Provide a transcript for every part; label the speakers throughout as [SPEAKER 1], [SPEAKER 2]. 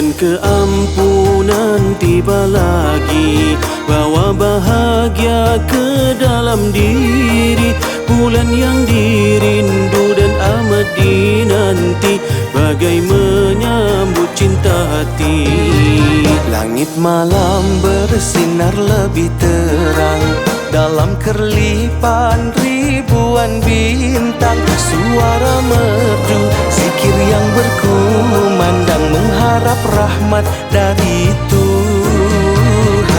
[SPEAKER 1] Bulan keampunan tiba lagi Bawa bahagia ke dalam diri. Bulan yang dirindu dan amat dinanti Bagai menyambut cinta hati.
[SPEAKER 2] Langit malam bersinar lebih terang Dalam kerlipan ribuan bintang Suara merdu zikir Tuhan.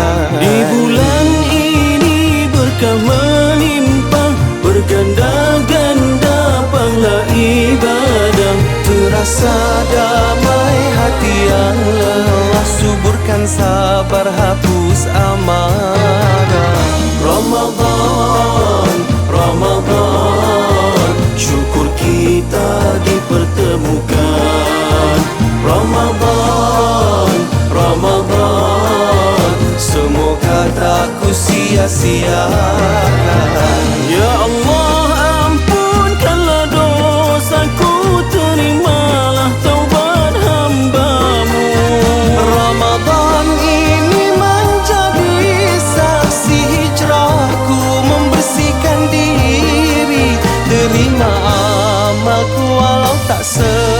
[SPEAKER 1] Di bulan ini berkah melimpah Berganda-ganda pangla ibadah.
[SPEAKER 2] Terasa damai hati yang lelah Suburkan sabar hapus amarah
[SPEAKER 1] Ramadan, sia-siakan Ya Allah ampunkanlah dosaku Terimalah taubat hambamu. Ramadan
[SPEAKER 2] ini menjadi saksi hijrahku Membersihkan diri. Terima amalku walau tak sempurna